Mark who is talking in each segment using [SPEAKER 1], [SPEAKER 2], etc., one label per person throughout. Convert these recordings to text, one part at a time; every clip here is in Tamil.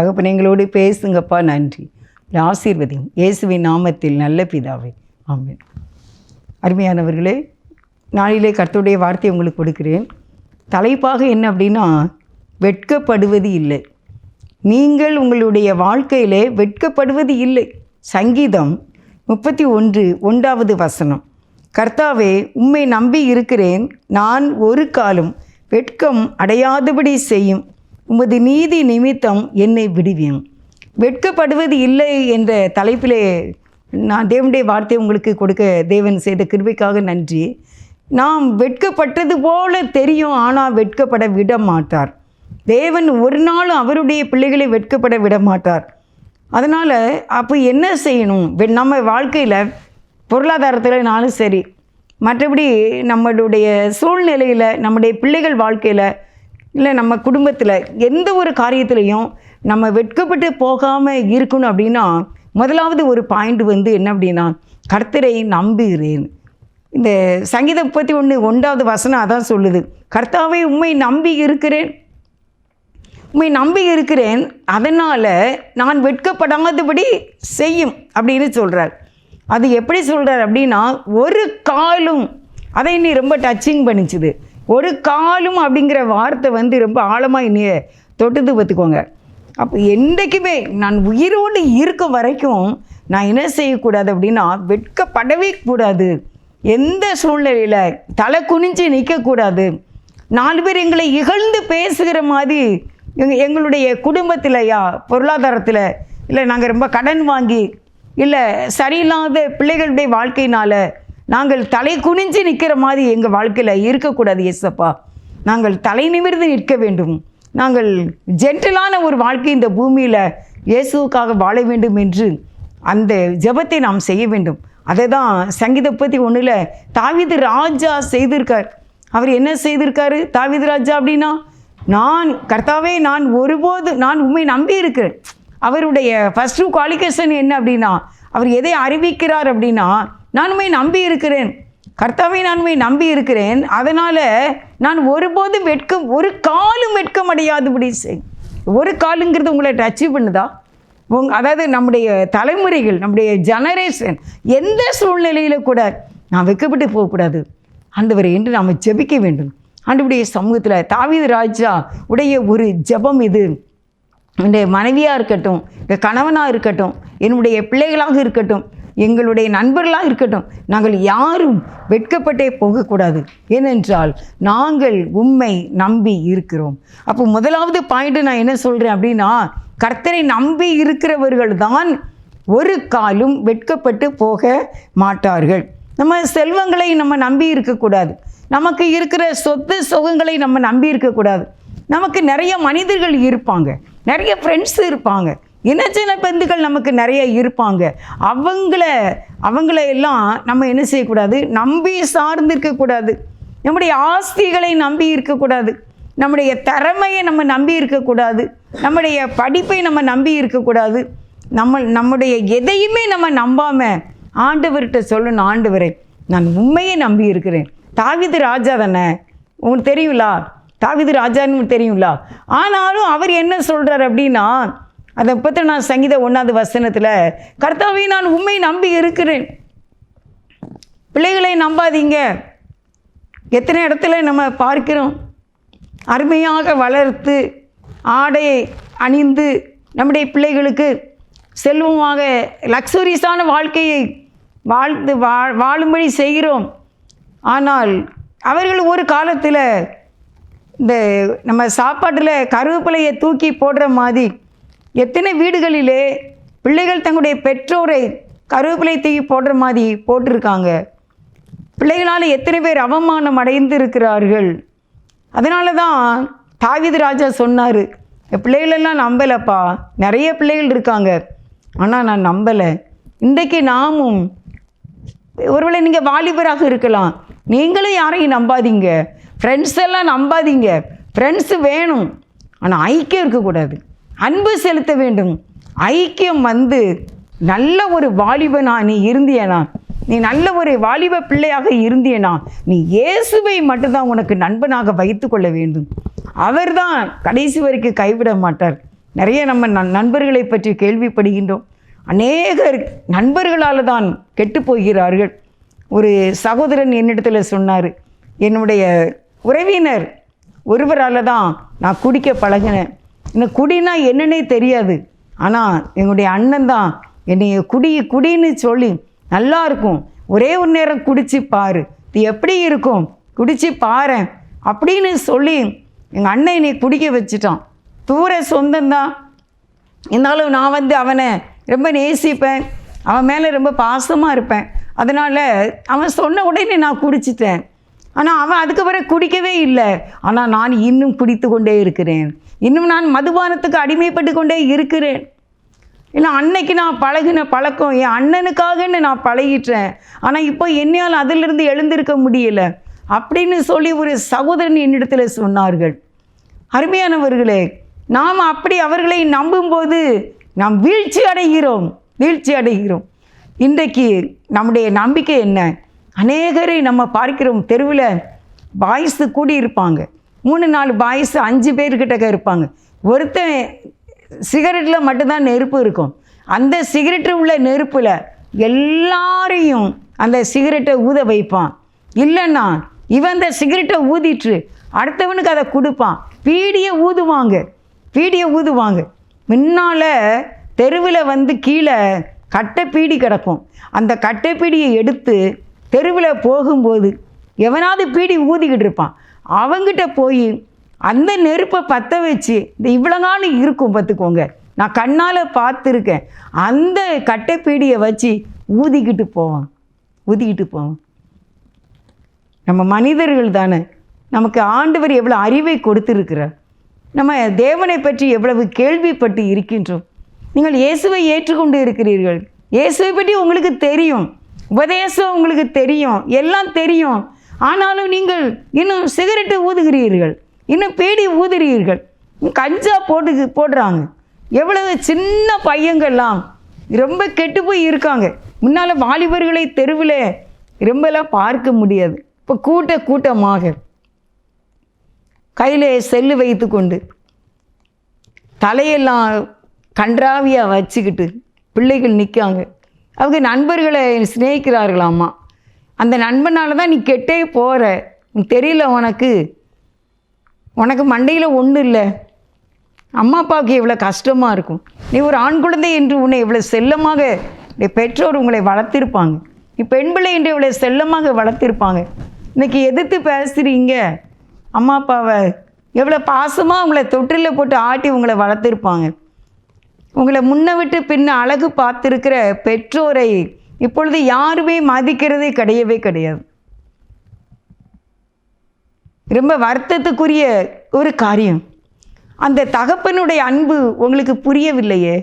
[SPEAKER 1] தகப்பன் எங்களோடு பேசுங்கப்பா நன்றி. ஆசீர்வதியும் இயேசுவின் நாமத்தில் நல்ல பிதாவே. ஆமேன். அருமையானவர்களே நாளிலே கர்த்தருடைய வார்த்தையை உங்களுக்கு கொடுக்கிறேன். தலைப்பாக என்ன அப்படின்னா வெட்கப்படுவது இல்லை. நீங்கள் உங்களுடைய வாழ்க்கையிலே வெட்கப்படுவது இல்லை. சங்கீதம் முப்பத்தி ஒன்று ஒன்றாவது வசனம். கர்த்தாவே உம்மை நம்பி இருக்கிறேன். நான் ஒரு காலம் வெட்கம் அடையாதபடி செய்யும். உமது நீதி நிமித்தம் என்னை விடுவியும் வெட்கப்படுவது இல்லை என்ற தலைப்பிலே நான் தேவனுடைய வார்த்தையை உங்களுக்கு கொடுக்க தேவன் செய்த கிருபைக்காக நன்றி. நாம் வெட்கப்பட்டது போல தெரியும் ஆனால் வெட்கப்பட விட மாட்டார் தேவன் ஒரு நாளும் அவருடைய பிள்ளைகளை வெட்கப்பட விட மாட்டார் அதனால் அப்போ என்ன செய்யணும்? வெ- நம்ம வாழ்க்கையில் பொருளாதாரத்தில்னாலும் சரி மற்றபடி நம்மளுடைய சூழ்நிலையில் நம்முடைய பிள்ளைகள் வாழ்க்கையில் இல்லை நம்ம குடும்பத்தில் எந்த ஒரு காரியத்துலேயும் நம்ம வெட்கப்பட்டு போகாமல் இருக்கணும் அப்படின்னா முதலாவது ஒரு பாயிண்ட் வந்து என்ன அப்படின்னா கர்த்தரை நம்புகிறேன். இந்த சங்கீதம் முப்பத்தி ஒன்று ஒன்றாவது வசனம் அதான் சொல்லுது. கர்த்தாவை உண்மை நம்பி இருக்கிறேன். உண்மை நம்பி இருக்கிறேன். அதனால் நான் வெட்கப்படாதபடி செய்யும் அப்படின்னு சொல்கிறார் அது எப்படி சொல்கிறார் அப்படின்னா ஒரு காலும் அதை நீ ரொம்ப டச்சிங் பண்ணிச்சுது. ஒரு காலும் அப்படிங்கிற வார்த்தை வந்து ரொம்ப ஆழமாக இன்னைய தொட்டுது பார்த்துக்கோங்க. அப்போ என்றைக்குமே நான் உயிரோடு இருக்க வரைக்கும் நான் என்ன செய்யக்கூடாது அப்படின்னா வெட்கப்படவே கூடாது. எந்த சூழ்நிலையில் தலை குனிஞ்சு நிற்கக்கூடாது நாலு பேர் எங்களை இகழ்ந்து பேசுகிற மாதிரி எங் எங்களுடைய குடும்பத்திலையா பொருளாதாரத்தில் இல்லை நாங்கள் ரொம்ப கடன் வாங்கி இல்லை சரியில்லாத பிள்ளைகளுடைய வாழ்க்கையினால் நாங்கள் தலை குனிஞ்சு நிற்கிற மாதிரி எங்கள் வாழ்க்கையில் இருக்கக்கூடாது எஸ்அப்பா நாங்கள் தலை நிமிர்ந்து நிற்க வேண்டும். நாங்கள் ஜென்டிலான ஒரு வாழ்க்கை இந்த பூமியில் இயேசுவுக்காக வாழ வேண்டும் என்று அந்த ஜெபத்தை நாம் செய்ய வேண்டும். அதை தான் சங்கீத பற்றி ஒன்றில் தாவித ராஜா செய்திருக்கார். அவர் என்ன செய்திருக்காரு? தாவீது ராஜா அப்படின்னா நான் கர்த்தாவே நான் ஒருபோது நான் உண்மை நம்பி இருக்கிறேன். அவருடைய ஃபஸ்ட்டு குவாலிஃபிகேஷன் என்ன அப்படின்னா அவர் எதை அறிவிக்கிறார் அப்படின்னா நான் உண்மை நம்பி இருக்கிறேன் கர்த்தாவை நான் உண்மை நம்பி இருக்கிறேன் அதனால் நான் ஒருபோதும் வெட்கம் ஒரு காலும் வெட்கம் அடையாதபடி செய். ஒரு காலுங்கிறது உங்களை டச் பண்ணுதா? உங் அதாவது நம்முடைய தலைமுறைகள் நம்முடைய ஜெனரேஷன் எந்த சூழ்நிலையில் கூட நான் வைக்கப்பட்டு போகக்கூடாது. ஆண்டவரை என்று நாம் ஜெபிக்க வேண்டும். ஆண்டவருடைய சமூகத்தில் தாவீது ராஜா உடைய ஒரு ஜெபம் இது. என்னுடைய மனைவியாக இருக்கட்டும் என் கணவனாக இருக்கட்டும் என்னுடைய பிள்ளைகளாக இருக்கட்டும் எங்களுடைய நண்பர்களாக இருக்கட்டும் நாங்கள் யாரும் வெட்கப்பட்டே போகக்கூடாது. ஏனென்றால் நாங்கள் உண்மை நம்பி இருக்கிறோம். அப்போ முதலாவது பாயிண்ட்டு நான் என்ன சொல்கிறேன் அப்படின்னா கர்த்தரை நம்பி இருக்கிறவர்கள் தான் ஒரு காலும் வெட்கப்பட்டு போக மாட்டார்கள். நம்ம செல்வங்களை நம்ம நம்பி இருக்கக்கூடாது. நமக்கு இருக்கிற சொத்து சுகங்களை நம்ம நம்பி இருக்கக்கூடாது. நமக்கு நிறைய மனிதர்கள் இருப்பாங்க. நிறைய ஃப்ரெண்ட்ஸ் இருப்பாங்க. இனச்சின பந்துகள் நமக்கு நிறைய இருப்பாங்க. அவங்கள அவங்கள எல்லாம் நம்ம என்ன செய்யக்கூடாது? நம்பி சார்ந்து இருக்கக்கூடாது நம்முடைய ஆஸ்திகளை நம்பி இருக்கக்கூடாது நம்முடைய திறமையை நம்ம நம்பி இருக்கக்கூடாது நம்முடைய படிப்பை நம்ம நம்பி இருக்கக்கூடாது நம்ம நம்முடைய எதையுமே நம்ம நம்பாமல் ஆண்டவர்கிட்ட சொல்லணும் ஆண்டவரை நான் உண்மையை நம்பி இருக்கிறேன். தாவிது ராஜா தானே? உங்களுக்கு தெரியுங்களா தாவிது ராஜான்னு தெரியுங்களா ஆனாலும் அவர் என்ன சொல்கிறார் அப்படின்னா அதை பற்றி நான் சங்கீத ஒன்றாவது வசனத்தில் கர்த்தாவை நான் உண்மை நம்பி இருக்கிறேன். பிள்ளைகளை நம்பாதீங்க. எத்தனை இடத்துல நம்ம பார்க்கிறோம் அருமையாக வளர்த்து ஆடையை அணிந்து நம்முடைய பிள்ளைகளுக்கு செல்வமாக லக்ஸுரிஸான வாழ்க்கையை வாழ்ந்து வா வாழும்படி செய்கிறோம். ஆனால் அவர்கள் ஒரு காலத்தில் இந்த நம்ம சாப்பாட்டில் கருவேப்பிலையை தூக்கி போடுற மாதிரி எத்தனை வீடுகளிலே பிள்ளைகள் தங்களுடைய பெற்றோரை கருவேப்பிலை தூக்கி போடுற மாதிரி போட்டிருக்காங்க. பிள்ளைகளால் எத்தனை பேர் அவமானம் அடைந்து இருக்கிறார்கள் அதனால தான் தாவித ராஜா சொன்னார் என் பிள்ளைகளெல்லாம் நம்பலைப்பா. நிறைய பிள்ளைகள் இருக்காங்க. ஆனால் நான் நம்பலை. இன்றைக்கு நாமும் ஒருவேளை நீங்கள் வாலிபராக இருக்கலாம். நீங்களும் யாரையும் நம்பாதீங்க. ஃப்ரெண்ட்ஸ் எல்லாம் நம்பாதீங்க. ஃப்ரெண்ட்ஸு வேணும். ஆனால் ஐக்கியம் இருக்கக்கூடாது. அன்பு செலுத்த வேண்டும். ஐக்கியம் வந்து நல்ல ஒரு வாலிபனா நீ இருந்தியனா? நீ நல்ல ஒரு வாலிப பிள்ளையாக இருந்தியனா? நீ இயேசுவை மட்டும்தான் உனக்கு நண்பனாக வைத்துக்கொள்ள வேண்டும். அவர்தான் கடைசி வரைக்கும் கைவிட மாட்டார். நிறைய நம்ம நண்பர்களை பற்றி கேள்விப்படுகின்றோம். அநேகர் நண்பர்களால் தான் கெட்டு போகிறார்கள். ஒரு சகோதரன் என்னிடத்தில் சொன்னார் என்னுடைய உறவினர் ஒருவரால் தான் நான் குடிக்க பழகினேன். எனக்கு குடினா என்னன்னே தெரியாது. ஆனால் எங்களுடைய அண்ணன் தான் என்னை குடி குடின்னு சொல்லி நல்லா இருக்கும். ஒரே ஒரு நேரம் குடித்து பாரு. இது எப்படி இருக்கும்? குடித்து பாரு அப்படின்னு சொல்லி எங்கள் அண்ணன் என்னை குடிக்க வச்சுட்டான். தூர சொந்தந்தான் இருந்தாலும் நான் வந்து அவனை ரொம்ப நேசிப்பேன். அவன் மேலே ரொம்ப பாசமாக இருப்பேன். அதனால் அவன் சொன்ன உடனே நான் குடிச்சிட்டேன். ஆனால் அவன் அதுக்கப்புறம் குடிக்கவே இல்லை. ஆனால் நான் இன்னும் குடித்து கொண்டே இருக்கிறேன். இன்னும் நான் மதுபானத்துக்கு அடிமைப்பட்டு கொண்டே இருக்கிறேன். இல்லை அன்னைக்கு நான் பழகின பழக்கம் என் அண்ணனுக்காகன்னு நான் பழகிட்டேன். ஆனால் இப்போ என்னையால் அதிலிருந்து எழுந்திருக்க முடியல. அப்படின்னு சொல்லி ஒரு சகோதரன் என்னிடத்தில் சொன்னார்கள். அருமையானவர்களே நாம் அப்படி அவர்களை நம்பும்போது நாம் வீழ்ச்சி அடைகிறோம். வீழ்ச்சி அடைகிறோம். இன்றைக்கு நம்முடைய நம்பிக்கை என்ன? அநேகரை நம்ம பார்க்கிறோம். தெருவில் பாய்ஸு கூடி இருப்பாங்க. மூணு நாலு பாய்ஸு அஞ்சு பேர்கிட்ட இருப்பாங்க. ஒருத்தன் சிகரெட்டில் மட்டும்தான் நெருப்பு இருக்கும். அந்த சிகரெட்டு உள்ள நெருப்பில் எல்லாரையும் அந்த சிகரெட்டை ஊத வைப்பான். இல்லைன்னா இவன் அந்த சிகரெட்டை ஊதிட்டு அடுத்தவனுக்கு அதை கொடுப்பான். பீடியை ஊதுவாங்க. பீடியை ஊதுவாங்க. முன்னால் தெருவில் வந்து கீழே கட்டை பீடி கிடக்கும். அந்த கட்டை பீடியை எடுத்து தெருவில் போகும்போது எவனாவது பீடி ஊதிக்கிட்டு இருப்பான். அவங்கிட்ட போய் அந்த நெருப்பை பற்ற வச்சு இந்த இவ்வளோங்கானு இருக்கும் பார்த்துக்கோங்க. நான் கண்ணால் பார்த்துருக்கேன். அந்த கட்டைப்பீடியை வச்சு ஊதிக்கிட்டு போவான். ஊதிக்கிட்டு போவான். நம்ம மனிதர்கள் தானே. நமக்கு ஆண்டவர் எவ்வளோ அறிவை கொடுத்துருக்கிறார். நம்ம தேவனை பற்றி எவ்வளவு கேள்விப்பட்டு இருக்கின்றோம். நீங்கள் இயேசுவை ஏற்றுக்கொண்டு இருக்கிறீர்கள். இயேசுவை பற்றி உங்களுக்கு தெரியும். உபதேசம் உங்களுக்கு தெரியும் எல்லாம் தெரியும். ஆனாலும் நீங்கள் இன்னும் சிகரெட்டு ஊதுகிறீர்கள் இன்னும் பீடி ஊதுகிறீர்கள் கஞ்சா போட்டு போடுறாங்க. எவ்வளவு சின்ன பையங்கள்லாம் ரொம்ப கெட்டு போய் இருக்காங்க. முன்னால் வாலிபர்களை தெருவில் ரொம்பலாம் பார்க்க முடியாது. இப்போ கூட்ட கூட்டமாக கையில் செல்லு வைத்து கொண்டு தலையெல்லாம் கன்றாவியாக வச்சுக்கிட்டு பிள்ளைகள் நிற்காங்க அவங்க நண்பர்களை சிநேகிக்கிறார்களாம்மா அந்த நண்பனால தான் நீ கெட்டே போகிற உனக்கு தெரியல உனக்கு. உனக்கு மண்டையில் ஒன்றும் இல்லை. அம்மா அப்பாவுக்கு எவ்வளோ கஷ்டமாக இருக்கும். நீ ஒரு ஆண் குழந்தை என்று உன்னை இவ்வளோ செல்லமாக நீ பெற்றோர் உங்களை வளர்த்திருப்பாங்க. நீ பெண் பிள்ளை என்று இவ்வளோ செல்லமாக வளர்த்திருப்பாங்க. இன்னைக்கு எதிர்த்து பேசுகிறீங்க அம்மா அப்பாவை எவ்வளோ பாசமாக உங்களை தொட்டிலில் போட்டு ஆட்டி உங்களை வளர்த்திருப்பாங்க. உங்களை முன்ன விட்டு பின்ன அழகு பார்த்துருக்கிற பெற்றோரை இப்பொழுது யாருமே மதிக்கிறதே கிடையவே கிடையாது. ரொம்ப வருத்தத்துக்குரிய ஒரு காரியம். அந்த தகப்பனுடைய அன்பு உங்களுக்கு புரியவில்லையே?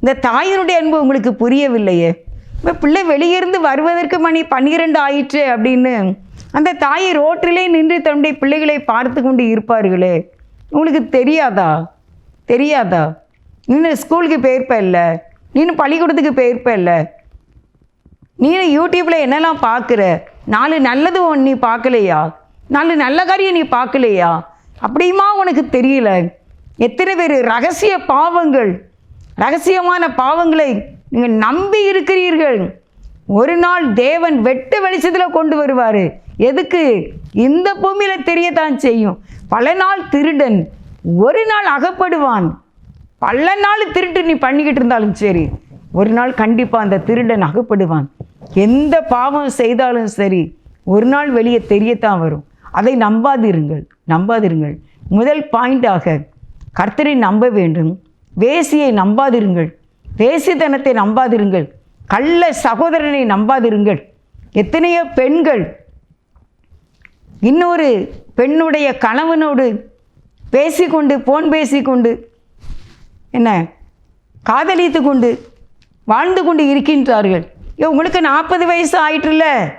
[SPEAKER 1] இந்த தாயினுடைய அன்பு உங்களுக்கு புரியவில்லையே? இப்போ பிள்ளை வெளியிருந்து வருவதற்கு மணி பன்னிரெண்டு ஆயிற்று அப்படின்னு அந்த தாயை ரோட்டிலே நின்று தன்னுடைய பிள்ளைகளை பார்த்து கொண்டு இருப்பார்களே? உங்களுக்கு தெரியாதா? தெரியாதா? நீனு ஸ்கூலுக்கு போயிருப்ப இல்லை? நீனு பள்ளிக்கூடத்துக்கு போயிருப்ப இல்லை? நீ யூடியூப்பில் என்னெல்லாம் பார்க்குற நாலு நல்லது ஒன்று நீ பார்க்கலையா நாலு நல்ல காரியம் நீ பார்க்கலையா அப்படியுமா உனக்கு தெரியல? எத்தனை பேர் ரகசிய பாவங்கள் ரகசியமான பாவங்களை நீங்கள் நம்பி இருக்கிறீர்கள். ஒரு நாள் தேவன் வெட்ட வெளிச்சத்தில் கொண்டு வருவார். எதுக்கு? இந்த பூமியில் தெரியத்தான் செய்யும். பல நாள் திருடன் ஒரு நாள் அகப்படுவான். பல நாள் திருட்டு நீ பண்ணிக்கிட்டு இருந்தாலும் சரி ஒரு நாள் கண்டிப்பாக அந்த திருடன் அகப்படுவான் எந்த பாவம் செய்தாலும் சரி ஒரு நாள் வெளியே தெரியத்தான் வரும். அதை நம்பாதிருங்கள் நம்பாதிருங்கள். முதல் பாயிண்டாக கர்த்தரை நம்ப வேண்டும். வேசியை நம்பாதிருங்கள். வேசித்தனத்தை நம்பாதிருங்கள். கள்ள சகோதரனை நம்பாதிருங்கள். எத்தனையோ பெண்கள் இன்னொரு பெண்ணுடைய கணவனோடு பேசிக்கொண்டு ஃபோன் பேசிக்கொண்டு என்ன? காதலித்து கொண்டு வாழ்ந்து கொண்டு இருக்கின்றார்கள். ஏ உங்களுக்கு நாற்பது வயசு ஆயிட்டுல்ல?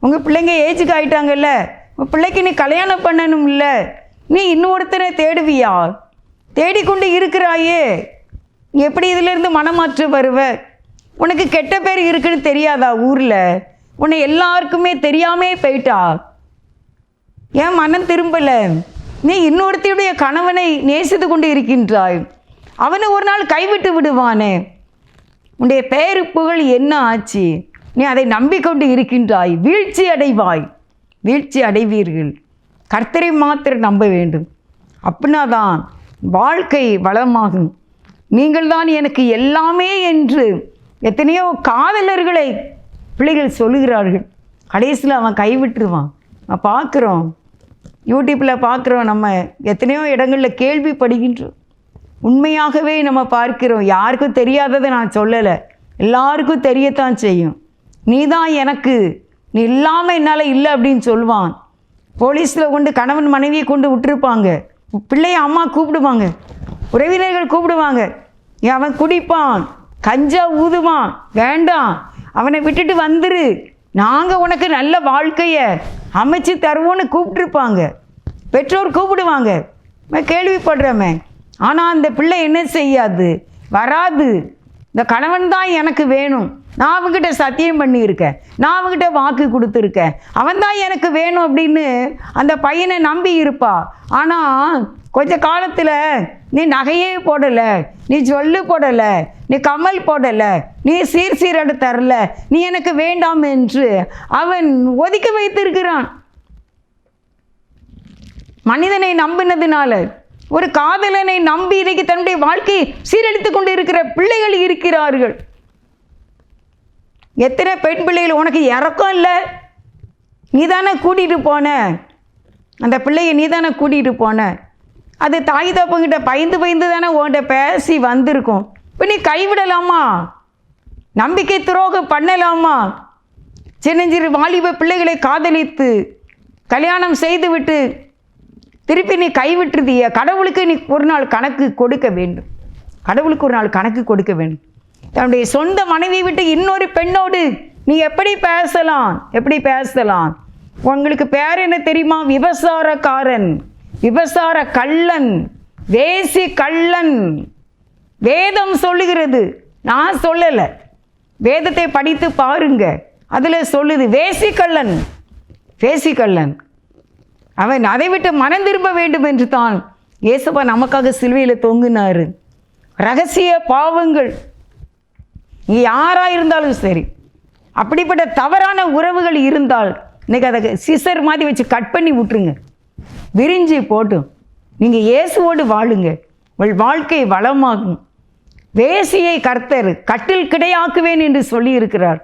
[SPEAKER 1] உங்கள் பிள்ளைங்க ஏஜுக்கு ஆயிட்டாங்கல்ல? உங்கள் பிள்ளைக்கு நீ கல்யாணம் பண்ணணும் இல்லை நீ இன்னொருத்தனை தேடுவியா? தேடிக்கொண்டு இருக்கிறாயே. நீ எப்படி இதிலிருந்து மனமாற்று வருவ? உனக்கு கெட்ட பேர் இருக்குன்னு தெரியாதா ஊரில்? உன்னை எல்லாருக்குமே தெரியாமே போயிட்டா? ஏன் மனம் திரும்பலை. நீ இன்னொருத்தியுடைய கணவனை நேசித்து கொண்டு இருக்கின்றாய். அவனை ஒரு நாள் கைவிட்டு விடுவானே. உன்னுடைய பெயரு புகழ் என்ன ஆச்சு? நீ அதை நம்பிக்கொண்டு இருக்கின்றாய். வீழ்ச்சி அடைவாய். வீழ்ச்சி அடைவீர்கள். கர்த்தரை மாத்திரம் நம்ப வேண்டும். அப்படின்னா தான் வாழ்க்கை வளமாகும். நீங்கள் தான் எனக்கு எல்லாமே என்று எத்தனையோ காதலர்களை பிள்ளைகள் சொல்லுகிறார்கள். கடைசியில் அவன் கைவிட்டுருவான் பார்க்குறோம். யூடியூப்பில் பார்க்குறோம் நம்ம எத்தனையோ இடங்களில் கேள்விப்படுகின்றோம். உண்மையாகவே நம்ம பார்க்கிறோம். யாருக்கும் தெரியாததை நான் சொல்லலை. எல்லாருக்கும் தெரியத்தான் செய்யும். நீ தான் எனக்கு நீ இல்லாமல் என்னால் இல்லை அப்படின்னு சொல்லுவான் போலீஸில் கொண்டு கணவன் மனைவியை கொண்டு விட்டுருப்பாங்க. பிள்ளைய அம்மா கூப்பிடுவாங்க. உறவினர்கள் கூப்பிடுவாங்க. அவன் குடிப்பான் கஞ்சா ஊதுவான் வேண்டாம் அவனை விட்டுட்டு வந்துரு. நாங்கள் உனக்கு நல்ல வாழ்க்கையை அமைச்சு தருவோன்னு கூப்பிட்டுருப்பாங்க. பெற்றோர் கூப்பிடுவாங்க. கேள்விப்படுறோமே ஆனால் அந்த பிள்ளை என்ன செய்யாது? வராது. இந்த கணவன் தான் எனக்கு வேணும். நான் அவங்ககிட்ட சத்தியம் பண்ணியிருக்கேன். நான் அவங்ககிட்ட வாக்கு கொடுத்துருக்கேன். அவன் தான் எனக்கு வேணும் அப்படின்னு அந்த பையனை நம்பி இருப்பா. ஆனால் கொஞ்ச காலத்தில் நீ நகையே போடலை நீ ஜொல்லு போடலை நீ கமல் போடலை நீ சீர் சீரடு தரல நீ எனக்கு வேண்டாம் என்று அவன் ஒதுக்கி வைத்திருக்கிறான். மனிதனை நம்பினதுனால ஒரு காதலனை நம்பி இன்றைக்கு தன்னுடைய வாழ்க்கையை சீரழித்து கொண்டு இருக்கிற பிள்ளைகள் இருக்கிறார்கள். எத்தனை பெண் பிள்ளைகள் உனக்கு இறக்கம் இல்லை? நீ தானே கூட்டிகிட்டு போன? அந்த பிள்ளையை நீ தானே கூட்டிகிட்டு போன? அது தாய் தப்பங்கிட்ட பயந்து பயந்து தானே உன்கிட்ட பேசி வந்திருக்கும். இப்போ நீ கைவிடலாமா? நம்பிக்கை துரோகம் பண்ணலாமா? சின்னஞ்சிறு வாலிப பிள்ளைகளை காதலித்து கல்யாணம் செய்துவிட்டு திருப்பி நீ கைவிட்டுருதிய. கடவுளுக்கு நீ ஒரு நாள் கணக்கு கொடுக்க வேண்டும். கடவுளுக்கு ஒரு நாள் கணக்கு கொடுக்க வேண்டும். தன்னுடைய சொந்த மனைவியை விட்டு இன்னொரு பெண்ணோடு நீ எப்படி பேசலாம்? எப்படி பேசலாம்? உங்களுக்கு பேர் என்ன தெரியுமா? விபசாரக்காரன். விபசார கள்ளன் வேசி கள்ளன் வேதம் சொல்லுகிறது. நான் சொல்லலை. வேதத்தை படித்து பாருங்க. அதில் சொல்லுது வேசிக்கள்ளன். வேசிக்கள்ளன். அவன் அதை விட்டு மனம் திரும்ப வேண்டும் என்று தான் இயேசுப்பா நமக்காக சிலுவையில் தொங்குனாரு. ரகசிய பாவங்கள். நீ யாராக இருந்தாலும் சரி அப்படிப்பட்ட தவறான உறவுகள் இருந்தால் இன்னைக்கு அதை சிசர் மாதிரி வச்சு கட் பண்ணி விட்டுருங்க. விரிஞ்சு போட்டும். நீங்கள் இயேசுவோடு வாழுங்க. உங்கள் வாழ்க்கை வளமாகும். வேசியை கர்த்தர் கட்டில் கிடையாக்குவேன் என்று சொல்லியிருக்கிறார்.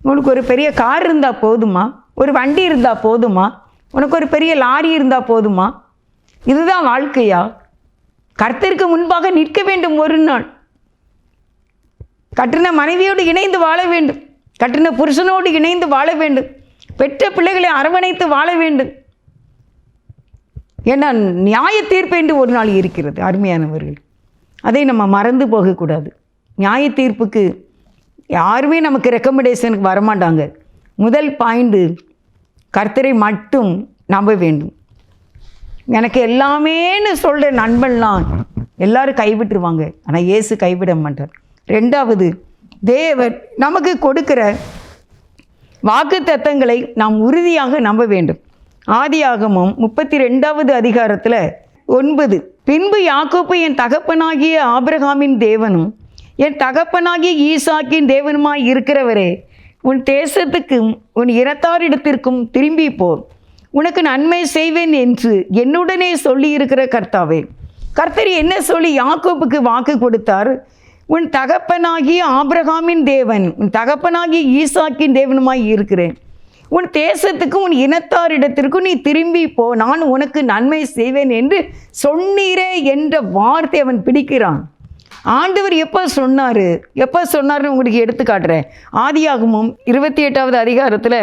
[SPEAKER 1] உங்களுக்கு உனக்கு ஒரு பெரிய கார் இருந்தால் போதுமா? ஒரு வண்டி இருந்தால் போதுமா? உனக்கு ஒரு பெரிய லாரி இருந்தால் போதுமா? இதுதான் வாழ்க்கையா? கர்த்தருக்கு முன்பாக நிற்க வேண்டும் ஒரு நாள். கட்டின மனைவியோடு இணைந்து வாழ வேண்டும். கட்டின புருஷனோடு இணைந்து வாழ வேண்டும். பெற்ற பிள்ளைகளை அரவணைத்து வாழ வேண்டும். ஏன்னா நியாய தீர்ப்பு என்று ஒரு நாள் இருக்கிறது அருமையானவர்கள். அதை நம்ம மறந்து போகக்கூடாது. நியாய தீர்ப்புக்கு யாருமே நமக்கு ரெக்கமெண்டேஷனுக்கு வரமாட்டாங்க. முதல் பாயிண்ட்டு கர்த்தரை மட்டும் நம்ப வேண்டும். எனக்கு எல்லாமேன்னு சொல்கிற நண்பன்லாம் எல்லாரும் கைவிட்டுருவாங்க. ஆனால் இயேசு கைவிட மாட்டார். ரெண்டாவது தேவர் நமக்கு கொடுக்கிற வாக்கு தத்தங்களை நாம் உறுதியாக நம்ப வேண்டும். ஆதியாகமும் முப்பத்தி ரெண்டாவது அதிகாரத்தில் ஒன்பது பின்பு யாக்கோப்பு என் தகப்பனாகிய ஆபிரகாமின் தேவனும் என் தகப்பனாகிய ஈசாக்கின் தேவனுமாய் இருக்கிறவரே உன் தேசத்துக்கும் உன் இனத்தாரிடத்திற்கும் திரும்பி போ. உனக்கு நன்மை செய்வேன் என்று என்னுடனே சொல்லியிருக்கிற கர்த்தாவே. கர்த்தர் என்ன சொல்லி யாக்கோப்புக்கு வாக்கு கொடுத்தார்? உன் தகப்பனாகிய ஆபிரகாமின் தேவன் உன் தகப்பனாகிய ஈசாக்கின் தேவனுமாய் இருக்கிறேன். உன் தேசத்துக்கும் உன் இனத்தாரிடத்திற்கும் நீ திரும்பி போ. நான் உனக்கு நன்மை செய்வேன் என்று சொன்னீரே என்ற வார்த்தை அவன் பிடிக்கிறான். ஆண்டவர் எப்போ சொன்னார்? எப்போ சொன்னார்னு உங்களுக்கு எடுத்து காட்டுறேன். ஆதியாகமும் இருபத்தி எட்டாவது அதிகாரத்தில்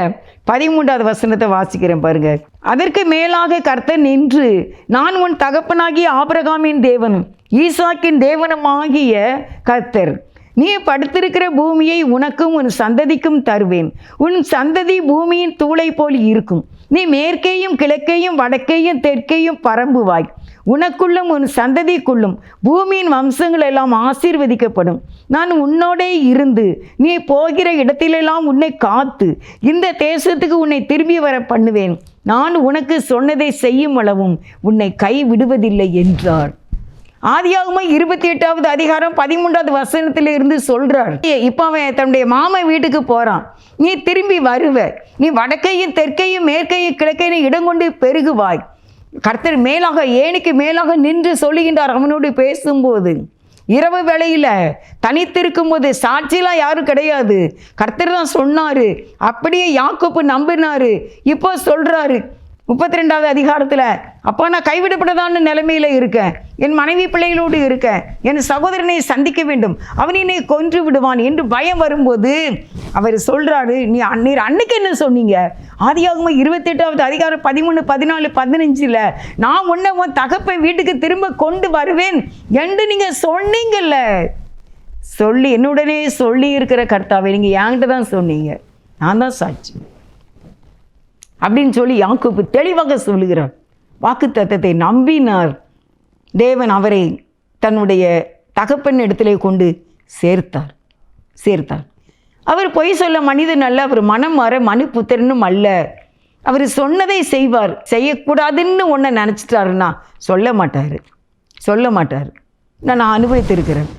[SPEAKER 1] பதிமூன்றாவது வசனத்தை வாசிக்கிறேன் பாருங்க. அதற்கு மேலாக கர்த்தர் நின்று நான் உன் தகப்பனாகிய ஆபரகாமின் தேவனும் ஈசாக்கின் தேவனமாகிய கர்த்தர் நீ படுத்திருக்கிற பூமியை உனக்கும் உன் சந்ததிக்கும் தருவேன். உன் சந்ததி பூமியின் தூளை போல் இருக்கும். நீ மேற்கேயும் கிழக்கேயும் வடக்கேயும் தெற்கேயும் பரம்புவாய். உனக்குள்ளும் உன் சந்ததிக்குள்ளும் பூமியின் வம்சங்கள் எல்லாம் ஆசீர்வதிக்கப்படும். நான் உன்னோடே இருந்து நீ போகிற இடத்திலெல்லாம் உன்னை காத்து இந்த தேசத்துக்கு உன்னை திரும்பி வர பண்ணுவேன். நான் உனக்கு சொன்னதை செய்யும் அளவும் உன்னை கை விடுவதில்லை என்றார். ஆதியாகமா இருபத்தி எட்டாவது அதிகாரம் பதிமூன்றாவது வசனத்தில் இருந்து சொல்றார். இப்போ அவன் தன்னுடைய மாமன் வீட்டுக்கு போறான். நீ திரும்பி வருவ. நீ வடக்கையும் தெற்கையும் மேற்கையும் கிழக்கையும் இடம் கொண்டு பெருகுவாய். கர்த்தர் மேலாக ஏணிக்கு மேலாக நின்று சொல்லுகின்றார். அவனோடு பேசும்போது இரவு வேளையில் தனித்திருக்கும் போது சாட்சியெலாம் யாரும் கிடையாது. கர்த்தர் தான் சொன்னார். அப்படியே யாக்கோப்பு நம்பினார். இப்போ சொல்கிறாரு முப்பத்தி ரெண்டாவது அதிகாரத்தில் அப்போ நான் கைவிடப்பட்டதான நிலைமையில் இருக்கேன். என் மனைவி பிள்ளைகளோடு இருக்கேன் என் சகோதரனை சந்திக்க வேண்டும். அவன் என்னை கொன்று விடுவான் என்று பயம் வரும்போது அவர் சொல்கிறாரு நீ அன்னீர் அன்னைக்கு என்ன சொன்னீங்க? ஆதியாகமாக இருபத்தெட்டாவது அதிகாரம் பதிமூணு பதினாலு பதினஞ்சில் நான் உன்னை உன் தகப்பை வீட்டுக்கு திரும்ப கொண்டு வருவேன் என்று நீங்கள் சொன்னீங்கல்ல. சொல்லி என்னுடனே சொல்லி இருக்கிற கர்த்தாவை நீங்கள் என்கிட்ட தான் சொன்னீங்க. நான் தான் சாட்சி. அப்படின்னு சொல்லி யாக்கோப்பு தெளிவாக சொல்லுகிறார். வாக்கு தத்தத்தை நம்பினார். தேவன் அவரை தன்னுடைய தகப்பன் இடத்திலே கொண்டு சேர்த்தார். சேர்த்தார். அவர் பொய் சொல்ல மனிதன் அல்ல அவர் மனம் மாற மனு புத்திரனும் அல்ல. அவர் சொன்னதை செய்வார் செய்யக்கூடாதுன்னு ஒன்றை நினச்சிட்டாருன்னா சொல்ல மாட்டார். சொல்ல மாட்டார். நான் நான் அனுபவித்திருக்கிறேன்.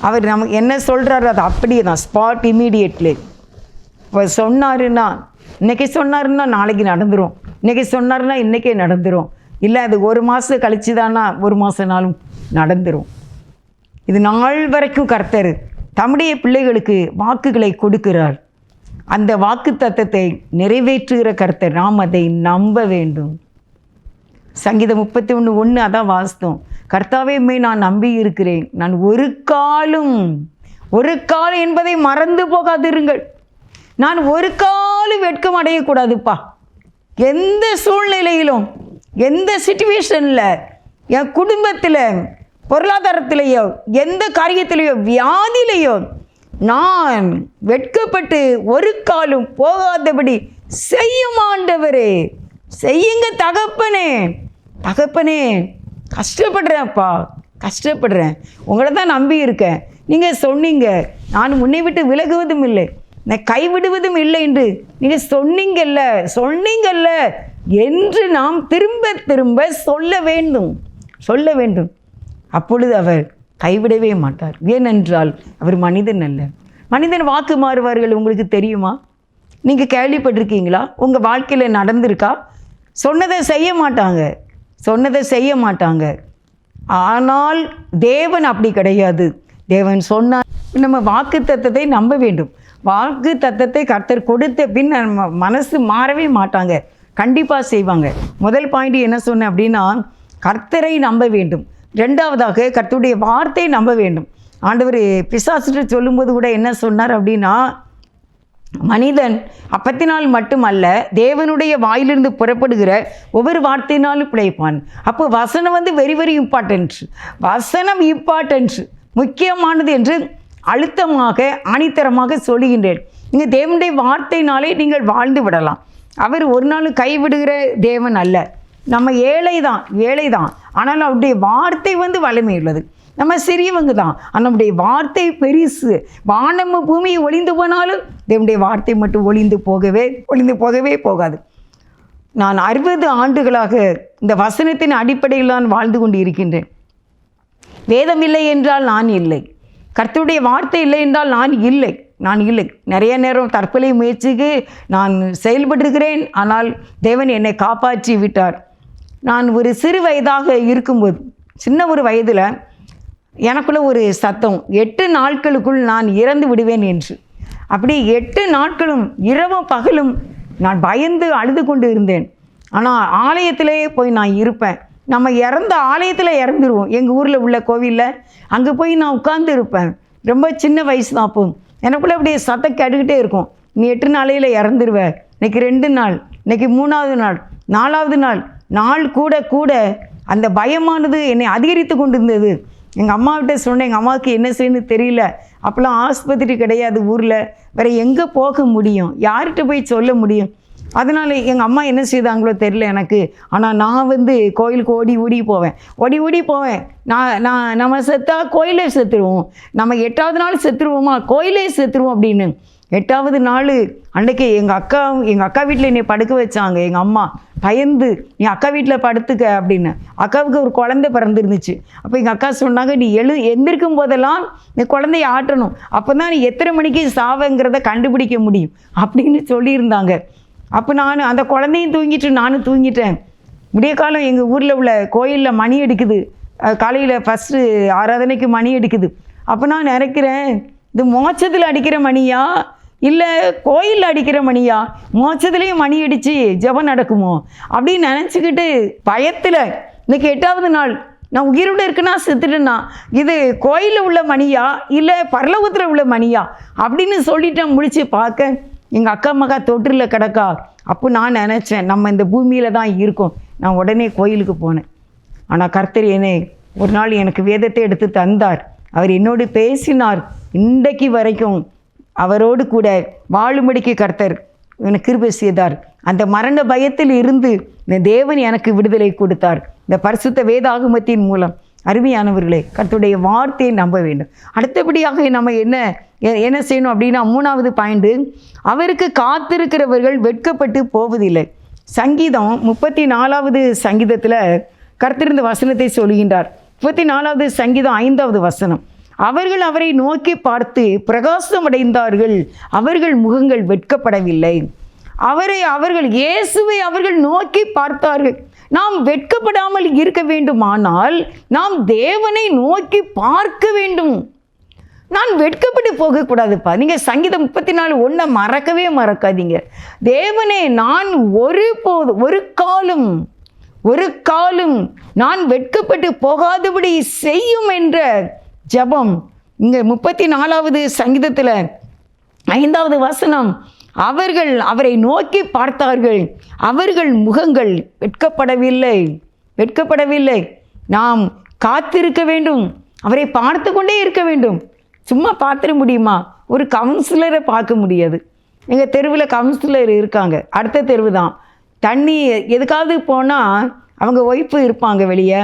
[SPEAKER 1] அவர் நமக்கு என்ன சொல்கிறாரு அது அப்படியே தான் ஸ்பாட் இமீடியட்லி இப்போ சொன்னாருன்னா இன்றைக்கி சொன்னாருன்னா நாளைக்கு நடந்துரும். இன்றைக்கி சொன்னாருன்னா இன்றைக்கே நடந்துரும். இல்லை அது ஒரு மாதம் கழிச்சு தானா ஒரு மாதம் நாளும் இது நாள் வரைக்கும் கர்த்தர் தம்முடைய பிள்ளைகளுக்கு வாக்குகளை கொடுக்கிறார். அந்த வாக்கு தத்தத்தை நிறைவேற்றுகிற கர்த்தர் நாம் அதை நம்ப வேண்டும். சங்கீதம் முப்பத்தி ஒன்று ஒன்று அதான் வாஸ்தவம். கர்த்தாவே மே நான் நம்பி இருக்கிறேன் நான் ஒரு காலும் ஒரு காலம் என்பதை மறந்து போகாதிருங்கள். நான் ஒரு காலும் வெட்கம் அடையக்கூடாதுப்பா. எந்த சூழ்நிலையிலும் எந்த சுச்சுவேஷனில் என் குடும்பத்தில் பொருளாதாரத்திலேயோ எந்த காரியத்திலேயோ வியாதியிலேயோ நான் வெட்கப்பட்டு ஒரு காலும் போகாதபடி செய்யும் ஆண்டவரே. செய்யுங்க தகப்பனே. தகப்பனே கஷ்டப்படுறேன்ப்பா. கஷ்டப்படுறேன். உங்களை தான் நம்பி இருக்கேன். நீங்கள் சொன்னீங்க. நான் உன்னை விட்டு விலகுவதும் இல்லை. நான் கைவிடுவதும் இல்லை என்று நீங்கள் சொன்னீங்கல்ல. சொன்னீங்கல்ல. என்று நாம் திரும்ப திரும்ப சொல்ல வேண்டும். சொல்ல வேண்டும். அப்பொழுது அவர் கைவிடவே மாட்டார். ஏனென்றால் அவர் மனிதன் அல்ல. மனிதன் வாக்கு மாறுவார்கள் உங்களுக்கு தெரியுமா? நீங்கள் கேள்விப்பட்டிருக்கீங்களா? உங்கள் வாழ்க்கையில் நடந்திருக்கா? சொன்னதை செய்ய மாட்டாங்க. சொன்னதை செய்ய மாட்டாங்க. ஆனால் தேவன் அப்படி கிடையாது. தேவன் சொன்னால் நம்ம வாக்கு தத்தத்தை நம்ப வேண்டும். வாக்கு தத்தத்தை கர்த்தர் கொடுத்த பின் நம்ம மனசு மாறவே மாட்டாங்க. கண்டிப்பாக செய்வாங்க. முதல் பாயிண்ட் என்ன சொன்னேன் அப்படின்னா கர்த்தரை நம்ப வேண்டும். ரெண்டாவதாக கர்த்தருடைய வார்த்தையை நம்ப வேண்டும். ஆண்டவர் பிசாசுட்டு சொல்லும்போது கூட என்ன சொன்னார் அப்படின்னா மனிதன் அப்பத்தினால் மட்டுமல்ல தேவனுடைய வாயிலிருந்து புறப்படுகிற ஒவ்வொரு வார்த்தையினாலும் பிழைப்பான். அப்போ வசனம் வந்து வெரி வெரி இம்பார்ட்டன்ட் வசனம் இம்பார்ட்டன்ட் முக்கியமானது என்று அழுத்தமாக ஆணித்தரமாக சொல்லுகின்றேன். நீங்கள் தேவனுடைய வார்த்தையினாலே நீங்கள் வாழ்ந்து விடலாம். அவர் ஒரு நாள் கைவிடுகிற தேவன் அல்ல. நம்ம ஏழை தான் ஏழை தான் ஆனால் அவருடைய வார்த்தை வந்து வலிமை உள்ளது நம்ம சிறியவங்க தான் ஆனால் நம்முடைய வார்த்தை பெரிசு. வானமும் பூமியை ஒளிந்து போனாலும் தேவனுடைய வார்த்தை மட்டும் ஒளிந்து போகவே ஒளிந்து போகவே போகாது. நான் அறுபது ஆண்டுகளாக இந்த வசனத்தின் அடிப்படையில் நான் வாழ்ந்து கொண்டு இருக்கின்றேன் வேதம் இல்லை என்றால் நான் இல்லை. கர்த்தருடைய வார்த்தை இல்லை என்றால் நான் இல்லை. நான் இல்லை. நிறைய நேரம் தற்கொலை முயற்சிக்கு நான் செயல்பட்டிருக்கிறேன். ஆனால் தேவன் என்னை காப்பாற்றி விட்டார். நான் ஒரு சிறு வயதாக இருக்கும்போது சின்ன ஒரு வயதில் எனக்குள்ள ஒரு சத்தம் எட்டு நாட்களுக்குள் நான் இறந்து விடுவேன் என்று. அப்படி எட்டு நாட்களும் இரவும் பகலும் நான் பயந்து அழுது கொண்டு இருந்தேன். ஆனால் ஆலயத்திலே போய் நான் இருப்பேன். நம்ம இறந்த ஆலயத்தில் இறந்துருவோம். எங்கள் ஊரில் உள்ள கோவிலில் அங்கே போய் நான் உட்கார்ந்து இருப்பேன். ரொம்ப சின்ன வயசு தான் அப்போ. எனக்குள்ளே அப்படியே சத்தம் கேட்டுக்கிட்டே இருக்கும். நீ எட்டு நாளையில் இறந்துருவ. இன்னைக்கு ரெண்டு நாள் இன்றைக்கி மூணாவது நாள் நாலாவது நாள் நாள் கூட கூட அந்த பயமானது என்னை அதிகரித்து கொண்டு இருந்தது எங்கள் அம்மாவிட்ட சொன்னேன் எங்கள் அம்மாவுக்கு என்ன செய்யணும்னு தெரியல. அப்போல்லாம் ஆஸ்பத்திரி கிடையாது ஊரில். வேறு எங்கே போக முடியும்? யார்கிட்ட போய் சொல்ல முடியும்? அதனால் எங்கள் அம்மா என்ன செய்தாங்களோ தெரில எனக்கு. ஆனால் நான் வந்து கோயிலுக்கு ஓடி ஓடி போவேன். ஓடி ஓடி போவேன். நான் நான் நம்ம செத்தா கோயிலே செத்துருவோம். நம்ம எட்டாவது நாள் செத்துருவோமா? கோயிலே செத்துருவோம் அப்படின்னு. எட்டாவது நாள் அன்றைக்கி எங்கள் அக்கா எங்கள் அக்கா வீட்டில் என்னை படுக்க வச்சாங்க. எங்கள் அம்மா பயந்து நீ அக்கா வீட்டில் படுத்துக்க அப்படின்னு. அக்காவுக்கு ஒரு குழந்தை பிறந்திருந்துச்சு. அப்போ எங்கள் அக்கா சொன்னாங்க நீ எழு எந்திருக்கும் போதெல்லாம் நீ குழந்தைய ஆட்டணும். அப்போ தான் நீ எத்தனை மணிக்கு சாவங்கிறத கண்டுபிடிக்க முடியும். அப்படின்னு சொல்லியிருந்தாங்க. அப்போ நான் அந்த குழந்தையும் தூங்கிட்டு நானும் தூங்கிட்டேன். விடிய காலம் எங்கள் ஊரில் உள்ள கோயிலில் மணி எடுக்குது காலையில் ஃபஸ்ட்டு ஆராதனைக்கு மணி எடுக்குது அப்போ நான் நினைக்கிறேன் இது மோட்சத்தில் அடிக்கிற மணியா? இல்லை கோயிலில் அடிக்கிற மணியா? மோச்சத்துலேயும் மணி அடித்து ஜெபம் நடக்குமோ? அப்படின்னு நினச்சிக்கிட்டு பயத்தில் இன்னைக்கு எட்டாவது நாள் நான் உயிரோடு இருக்குன்னா செத்துட்டேன்னா இது கோயிலில் உள்ள மணியா? இல்லை பரலோகத்தில் உள்ள மணியா? அப்படின்னு சொல்லிட்டேன் முடிச்சு பார்க்க. எங்கள் அக்கா மகா தொட்டில் கிடக்கா. அப்போ நான் நினச்சேன் நம்ம இந்த பூமியில் தான் இருக்கோம். நான் உடனே கோயிலுக்கு போனேன். ஆனால் கர்த்தர் என்னை ஒரு நாள் எனக்கு வேதத்தை எடுத்து தந்தார். அவர் என்னோடு பேசினார். இன்றைக்கு வரைக்கும் அவரோடு கூட வாழும்படிக்கு கர்த்தர் எனக்கு கிருபை செய்தார். அந்த மரண பயத்தில் இருந்து இந்த தேவன் எனக்கு விடுதலை கொடுத்தார். இந்த பரிசுத்த வேதாகமத்தின் மூலம் அருமையானவர்களே கத்துடைய வார்த்தையை நம்ப வேண்டும். அடுத்தபடியாக நம்ம என்ன என்ன செய்யணும் அப்படின்னா மூணாவது பாயிண்ட் அவருக்கு காத்திருக்கிறவர்கள் வெட்கப்பட்டு போவதில்லை. சங்கீதம் முப்பத்தி நாலாவது சங்கீதத்தில் கருத்திருந்த வசனத்தை சொல்கின்றார் முப்பத்தி நாலாவது சங்கீதம் ஐந்தாவது வசனம். அவர்கள் அவரை நோக்கி பார்த்து பிரகாசம் அடைந்தார்கள் அவர்கள் முகங்கள் வெட்கப்படவில்லை. அவரை அவர்கள் இயேசுவை அவர்கள் நோக்கி பார்த்தார்கள். நாம் வெட்கப்படாமல் இருக்க வேண்டுமானால் நாம் தேவனை நோக்கி பார்க்க வேண்டும். நான் வெட்கப்பட்டு போகக்கூடாதுப்பா. நீங்கள் சங்கீதம் முப்பத்தி நாலு ஒன்றை மறக்கவே மறக்காதீங்க. தேவனே நான் ஒரு போது ஒரு காலம் ஒரு காலம் நான் வெட்கப்பட்டு போகாதபடி செய்யும் என்ற ஜெபம். இங்கே முப்பத்தி நாலாவது சங்கீதத்தில் ஐந்தாவது வசனம். அவர்கள் அவரை நோக்கி பார்த்தார்கள். அவர்கள் முகங்கள் வெட்கப்படவில்லை. வெட்கப்படவில்லை. நாம் காத்திருக்க வேண்டும். அவரை பார்த்து கொண்டே இருக்க வேண்டும். சும்மா பார்த்துட முடியுமா? ஒரு கவுன்சிலரை பார்க்க முடியாது. எங்கள் தெருவில் கவுன்சிலர் இருக்காங்க. அடுத்த தெருவு தான். தண்ணி எதுக்காவது போனால் அவங்க ஒய்ஃபு இருப்பாங்க வெளியே.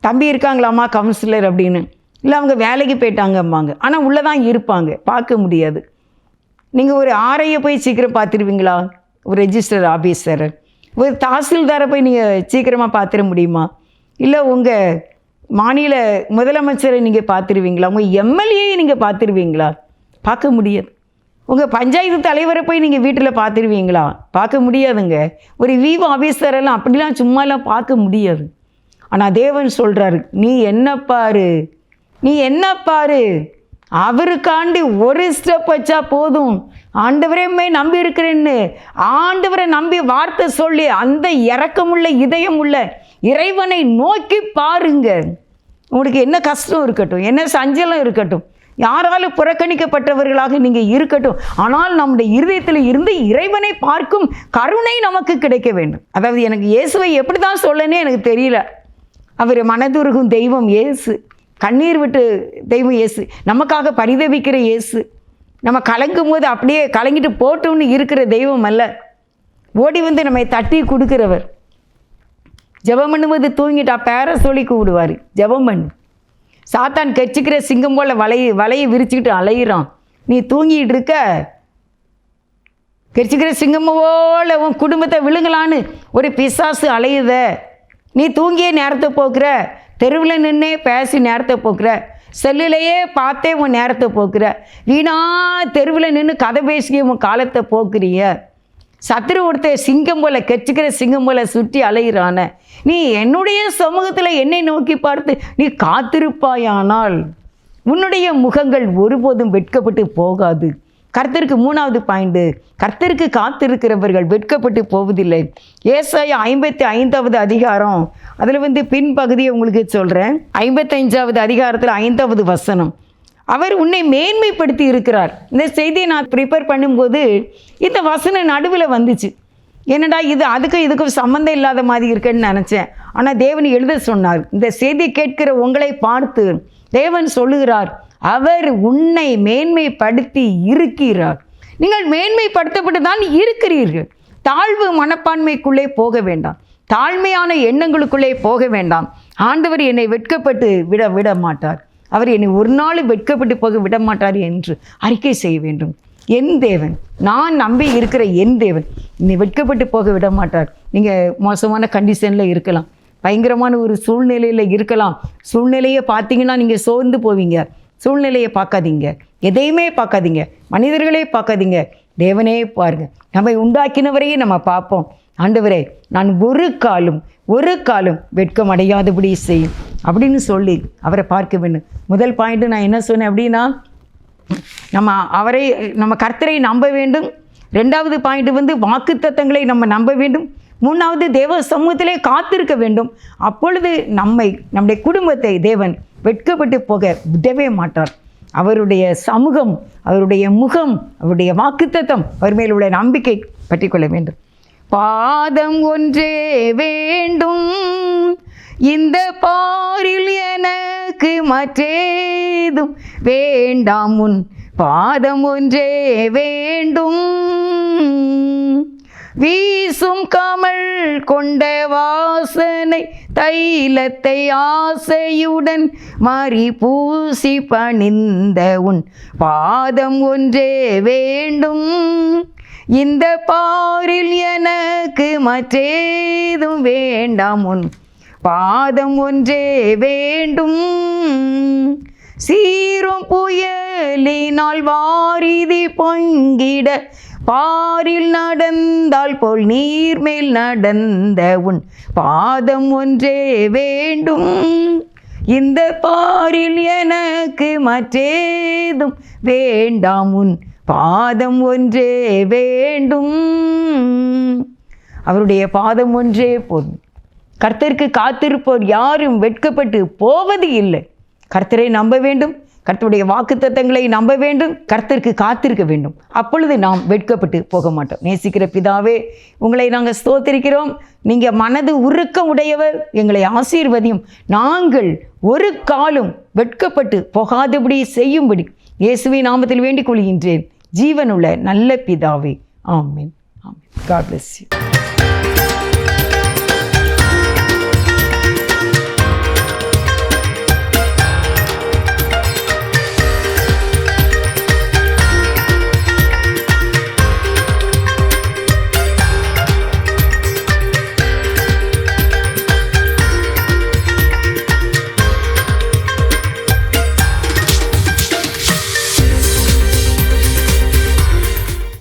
[SPEAKER 1] தம்பி இருக்காங்களாம்மா கவுன்சிலர் அப்படின்னு. இல்லை அவங்க வேலைக்கு போயிட்டாங்கம்பாங்க. ஆனால் உள்ளே தான் இருப்பாங்க. பார்க்க முடியாது. நீங்கள் ஒரு ஆரையை போய் சீக்கிரம் பார்த்துருவீங்களா ஒரு ரெஜிஸ்டர் ஆஃபீஸர் ஒரு தாசில்தாரை போய் நீங்கள் சீக்கிரமாக பார்த்துட முடியுமா? இல்லை உங்கள் மாநில முதலமைச்சரை நீங்கள் பார்த்துருவீங்களா உங்கள் எம்எல்ஏயை நீங்கள் பார்த்துருவீங்களா பார்க்க முடியாது. உங்கள் பஞ்சாயத்து தலைவரை போய் நீங்கள் வீட்டில் பார்த்துருவீங்களா பார்க்க முடியாதுங்க. ஒரு விவோ ஆஃபீஸரெல்லாம் அப்படிலாம் சும்மாலாம் பார்க்க முடியாது. ஆனால் தேவன் சொல்கிறாரு நீ என்ன பாரு? நீ என்ன பாரு? அவருக்காண்டி ஒரு ஸ்டெப் வச்சா போதும். ஆண்டவரையுமே நம்பி இருக்கிறேன்னு. ஆண்டவரை நம்பி வார்த்தை சொல்லி அந்த இறக்கமுள்ள இதயம் உள்ள இறைவனை நோக்கி பாருங்க. உங்களுக்கு என்ன கஷ்டம் இருக்கட்டும் என்ன சஞ்சலம் இருக்கட்டும் யாராலும் புறக்கணிக்கப்பட்டவர்களாக நீங்கள் இருக்கட்டும். ஆனால் நம்முடைய இருதயத்தில் இருந்து இறைவனை பார்க்கும் கருணை நமக்கு கிடைக்க வேண்டும். அதாவது எனக்கு இயேசுவை எப்படி தான் சொல்லனே எனக்கு தெரியல. அவர் மனதுருகும் தெய்வம் இயேசு. கண்ணீர் விட்டு தெய்வம் இயேசு நமக்காக பரிதவிக்கிற இயேசு. நம்ம கலங்கும் போது அப்படியே கலங்கிட்டு போட்டோன்னு இருக்கிற தெய்வம் அல்ல. ஓடி வந்து நம்மை தட்டி கொடுக்குறவர். ஜபம் பண்ணும்போது தூங்கிட்டா பேர சொல்லி கூப்பிடுவார். ஜபம் பண்ணு. சாத்தான் கெச்சிக்கிற சிங்கம் போல் வலைய வலையை விரிச்சுக்கிட்டு அலையிறான். நீ தூங்கிட்டு இருக்க. கெரிச்சிக்கிற சிங்கம் உன் குடும்பத்தை விழுங்கலான்னு ஒரு பிசாசு அலையுத. நீ தூங்கியே நேரத்தை போக்குற. தெருவில் நின்னே பேசி நேரத்தை போக்குற. செல்லுலையே பார்த்தே உன் நேரத்தை போக்குற. வீணா தெருவில் நின்று கதை பேசி உன் காலத்தை போக்குறிய. சத்துரு ஒருத்த சிங்கம் போல கெச்சுக்கிற சிங்கம் போல சுற்றி அலைகிறான நீ என்னுடைய சமூகத்தில் என்னை நோக்கி பார்த்து நீ காத்திருப்பாயானால் உன்னுடைய முகங்கள் ஒருபோதும் வெட்கப்பட்டு போகாது. கர்த்தருக்கு மூணாவது பாயிண்ட். கர்த்தருக்கு காத்திருக்கிறவர்கள் வெட்கப்பட்டு போவதில்லை. ஏசாய ஐம்பத்தி ஐந்தாவது அதிகாரம். அதில் வந்து பின்பகுதியை உங்களுக்கு சொல்கிறேன் ஐம்பத்தைஞ்சாவது அதிகாரத்தில் ஐந்தாவது வசனம். அவர் உன்னை மேன்மைப்படுத்தி இருக்கிறார். இந்த செய்தியை நான் ப்ரிப்பேர் பண்ணும்போது இந்த வசனம் நடுவில் வந்துச்சு. என்னடா இது அதுக்கும் இதுக்கும் சம்மந்தம் இல்லாத மாதிரி இருக்குன்னு நினச்சேன். ஆனால் தேவன் எழுத சொன்னார் இந்த செய்தி கேட்கிற உங்களை பார்த்து தேவன் சொல்லுகிறார். அவர் உன்னை மேன்மைப்படுத்தி இருக்கிறார். நீங்கள் மேன்மைப்படுத்தப்பட்டு தான் இருக்கிறீர்கள். தாழ்வு மனப்பான்மைக்குள்ளே போக வேண்டாம். தாழ்மையான எண்ணங்களுக்குள்ளே போக வேண்டாம். ஆண்டவர் என்னை வெட்கப்பட்டு விட விட மாட்டார். அவர் என்னை ஒரு நாள் வெட்கப்பட்டு போக விட மாட்டார் என்று அறிக்கை செய்ய வேண்டும். என் தேவன் நான் நம்பி இருக்கிற என் தேவன் என்னை வெட்கப்பட்டு போக விட மாட்டார். நீங்கள் மோசமான கண்டிஷனில் இருக்கலாம். பயங்கரமான ஒரு சூழ்நிலையில் இருக்கலாம். சூழ்நிலையை பார்த்தீங்கன்னா நீங்கள் சோர்ந்து போவீங்க. சூழ்நிலையை பார்க்காதீங்க. எதையுமே பார்க்காதீங்க. மனிதர்களே பார்க்காதீங்க. தேவனே பாருங்க. நம்மை உண்டாக்கினவரையே நம்ம பார்ப்போம். ஆண்டவரே நான் ஒரு காலும் ஒரு காலும் வெட்கம் அடையாதபடி செய்யும் அப்படின்னு சொல்லி அவரை பார்க்க வேண்டும் முதல் பாயிண்ட்டு நான் என்ன சொன்னேன் அப்படின்னா நம்ம அவரை நம்ம கர்த்தரை நம்ப வேண்டும். ரெண்டாவது பாயிண்ட் வந்து வாக்குத்தத்தங்களை நம்ம நம்ப வேண்டும். மூணாவது தேவ சமூகத்திலே காத்திருக்க வேண்டும். அப்பொழுது நம்மை நம்முடைய குடும்பத்தை தேவன் வெட்கப்பட்டு போக விடவே மாட்டார். அவருடைய சமூகம் அவருடைய முகம் அவருடைய வாக்குத்தத்தம் அவர் மேல் உள்ள நம்பிக்கை பற்றி கொள்ள வேண்டும். பாதம் ஒன்றே வேண்டும். இந்த பாரில் எனக்கு மற்றேதும் வேண்டாம். உன் பாதம் ஒன்றே வேண்டும். வீசும் கமல் கொண்ட வாசனை தைலத்தை ஆசையுடன் மாறி பூசி பணிந்த உன் பாதம் ஒன்றே வேண்டும். இந்த பாரில் எனக்கு மற்றேதும் வேண்டாம். உன் பாதம் ஒன்றே வேண்டும். சீரும் புயலினால் வாரிதி பொங்கிட பாரில் நடந்தால் போல் நீர்மேல் நடந்த உன் பாதம் ஒன்றே வேண்டும். இந்த பாரில் எனக்கு மற்றேதும் வேண்டாம். உன் பாதம் ஒன்றே வேண்டும். அவருடைய பாதம் ஒன்றே போதும். கர்த்தருக்கு காத்திருப்போர் யாரும் வெட்கப்பட்டு போவது இல்லை. கர்த்தரை நம்ப வேண்டும். கர்த்தருடைய வாக்குத்தத்தங்களை நம்ப வேண்டும் கர்த்தருக்கு காத்திருக்க வேண்டும். அப்பொழுது நாம் வெட்கப்பட்டு போக மாட்டோம். நேசிக்கிற பிதாவே உங்களை நாங்கள் ஸ்தோத்திருக்கிறோம். நீங்கள் மனது உருக்கம் உடையவர் எங்களை ஆசீர்வதியும். நாங்கள் ஒரு காலும் வெட்கப்பட்டு போகாதபடி செய்யும்படி இயேசுவை நாமத்தில் வேண்டிக் கொள்கின்றேன். ஜீவனுள்ள நல்ல பிதாவே ஆமீன். ஆமீன். God bless you